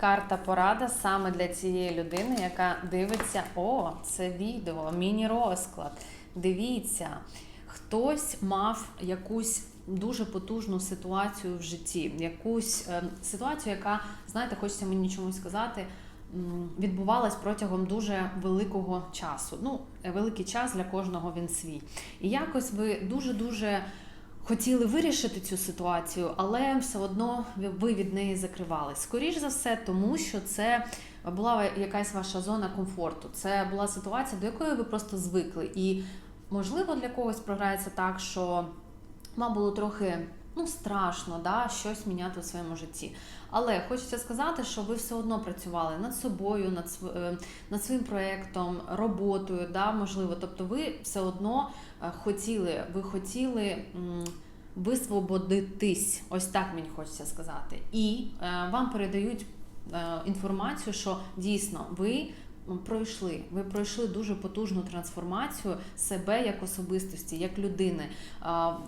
Карта порада саме для цієї людини, яка дивиться: о, це відео, міні-розклад. Дивіться, хтось мав якусь дуже потужну ситуацію в житті, якусь е, ситуацію, яка, знаєте, хочеться мені чомусь сказати. Відбувалась протягом дуже великого часу. Ну, великий час для кожного він свій. І якось ви дуже-дуже хотіли вирішити цю ситуацію, але все одно ви- від неї закривались. Скоріш за все, тому що це була якась ваша зона комфорту. Це була ситуація, до якої ви просто звикли. І можливо для когось програється так, що вам було трохи. Ну, страшно, да, щось міняти у своєму житті. Але хочеться сказати, що ви все одно працювали над собою, над, е, над своїм проєктом, роботою, да, можливо. Тобто ви все одно е, хотіли, ви хотіли висвободитись, ось так мені хочеться сказати. І е, вам передають е, інформацію, що дійсно ви пройшли, ви пройшли дуже потужну трансформацію себе як особистості, як людини,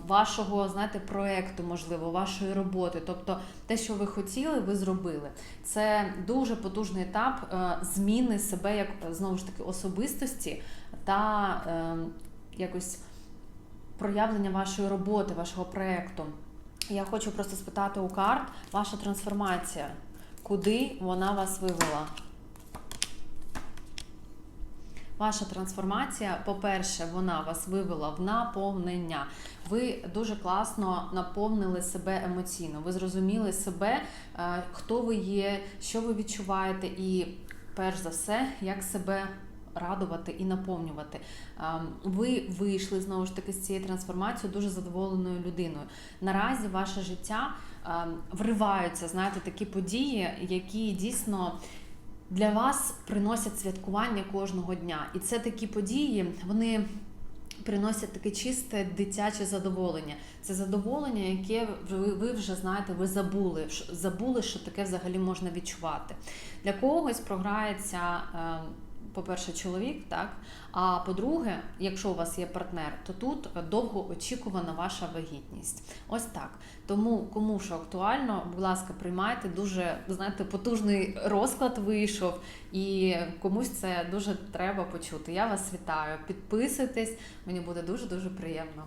вашого, знаєте, проекту, можливо, вашої роботи. Тобто те, що ви хотіли, ви зробили. Це дуже потужний етап е, зміни себе як знову ж таки особистості та е, якось проявлення вашої роботи, вашого проекту. Я хочу просто спитати у карт ваша трансформація, куди вона вас вивела? Ваша трансформація, по-перше, вона вас вивела в наповнення. Ви дуже класно наповнили себе емоційно. Ви зрозуміли себе, е, хто ви є, що ви відчуваєте, і перш за все, як себе радувати і наповнювати. Ем, Ви вийшли знову ж таки з цієї трансформації дуже задоволеною людиною. Наразі ваше життя ем, вриваються, знаєте, такі події, які дійсно для вас приносять святкування кожного дня. І це такі події, вони приносять таке чисте дитяче задоволення. Це задоволення, яке ви, вже знаєте, ви забули, забули, що таке взагалі можна відчувати. Для когось програється. По-перше, чоловік, так. А по-друге, якщо у вас є партнер, то тут довго очікувана ваша вагітність. Ось так. Тому кому що актуально, будь ласка, приймайте. Дуже знаєте, потужний розклад вийшов, і комусь це дуже треба почути. Я вас вітаю. Підписуйтесь, мені буде дуже дуже приємно.